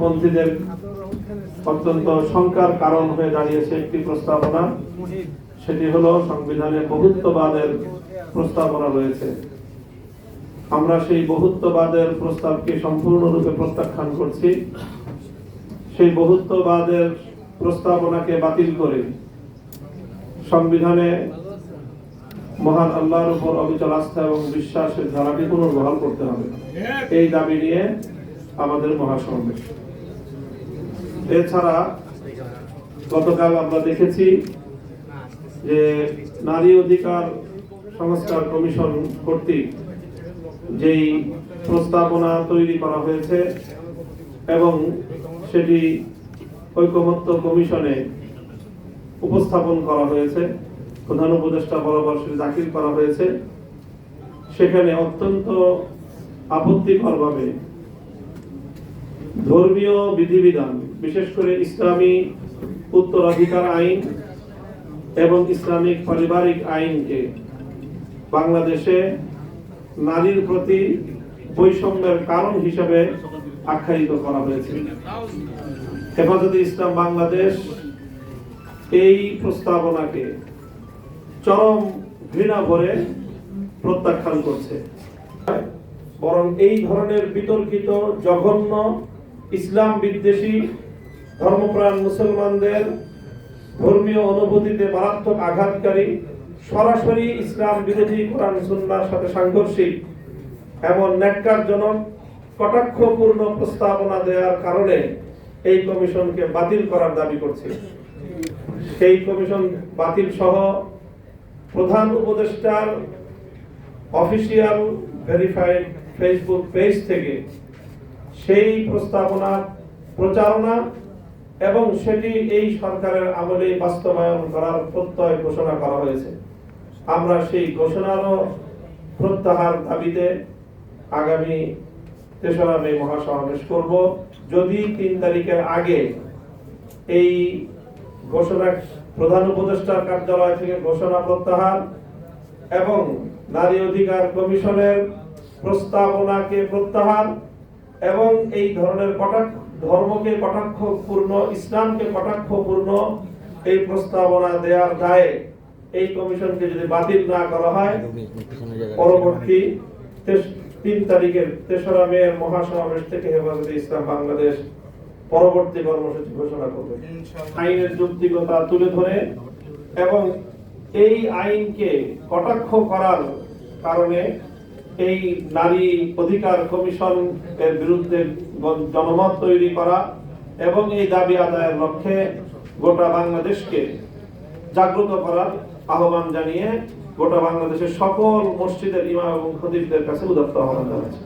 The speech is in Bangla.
পন্থীদের অত্যন্ত শঙ্কার কারণ হয়ে দাঁড়িয়েছে একটি প্রস্তাবনা। সেটি হলো, সংবিধানে বহুত্ববাদের প্রস্তাবনা রয়েছে। আমরা সেই বহুত্ববাদের প্রস্তাবকে সম্পূর্ণরূপে প্রত্যাখ্যান করছি। সেই বহুত্ববাদের প্রস্তাবনাকে বাতিল করে সংবিধানে মহান আল্লাহর উপর অবিচল আস্থা এবং বিশ্বাসের ধারাকে পুনর্বহাল করতে হবে। এই দাবি নিয়ে আমাদের মহাসমাবেশ। এছাড়া গতকাল আমরা দেখেছি যে নারী অধিকার সংস্কার কমিশন কর্তৃক যেই প্রস্তাবনা তৈরি করা হয়েছে এবং সেটি ঐকমত্য কমিশনে উপস্থাপন করা হয়েছে, প্রধান উপদেষ্টা বরাবর সেটি দাখিল করা হয়েছে, সেখানে অত্যন্ত আপত্তিকরভাবে ধর্মীয় বিধিবিধান, বিশেষ করে ইসলামী উত্তরাধিকার আইন এবং ইসলামিক পারিবারিক আইনকে বাংলাদেশে নারীর প্রতি বৈষম্যের কারণ হিসেবে আখ্যায়িত করা হয়েছে। হেফাজতে ইসলাম বাংলাদেশ এই প্রস্তাবনাকে চরম ঘৃণা ভরে প্রত্যাখ্যান করছে। বরং এই ধরনের বিতর্কিত, জঘন্য ইসলাম বিদ্বেষী, ধর্মপ্রাণ মুসলমানদের ধর্মীয় অনুভূতিতে মারাত্মক আঘাতকারী, সরাসরি ইসলাম বিরোধী কোরআন সুন্নাহর সাথে সাংঘর্ষিক এমন ন্যাক্কারজনক, কটাক্ষপূর্ণ প্রস্তাবনা দেওয়ার কারণে এই কমিশনকে বাতিল করার দাবি করছে। সেই কমিশন বাতিল সহ প্রধান উপদেষ্টার অফিসিয়াল ভেরিফাইড ফেসবুক পেজ থেকে সেই প্রস্তাবনা, প্রচারণা এবং সেটি এই সরকারের আমলে বাস্তবায়ন করার প্রত্যয় ঘোষণা করা হয়েছে। আমরা সেই ঘোষণারও প্রত্যাহার দাবিতে আগামী তেসরা মে মহাসমাবেশ করব। যদি তিন তারিখের আগে এই ঘোষণা প্রধান উপদেষ্টার কার্যালয় থেকে ঘোষণা প্রত্যাহার এবং নারী অধিকার কমিশনের প্রস্তাবনাকে প্রত্যাহার এবং এই ধরনের কটাক্ষ ধর্মকে কটাক্ষপূর্ণ ইসলামকে কটাক্ষপূর্ণ এই প্রস্তাবনা দেওয়ার দায়ে এই কমিশনকে যদি বাতিল না করা হয় পরবর্তী তিন তারিখের তেসরা মে মহাসমাবেশ থেকে হেফাজতে ইসলাম বাংলাদেশ পরবর্তী কর্মসূচি ঘোষণা করবে। আইনের যৌক্তিকতা তুলে ধরে এবং এই আইনকে কটাক্ষ করার কারণে এই নারী অধিকার কমিশন এর বিরুদ্ধে জনমত তৈরি করা এবং এই দাবি আদায়ের লক্ষ্যে গোটা বাংলাদেশকে জাগ্রত করার আহ্বান জানিয়ে গোটা বাংলাদেশের সকল মসজিদের ইমাম এবং খতিবদের কাছে উদাত্ত আহ্বান জানাচ্ছি।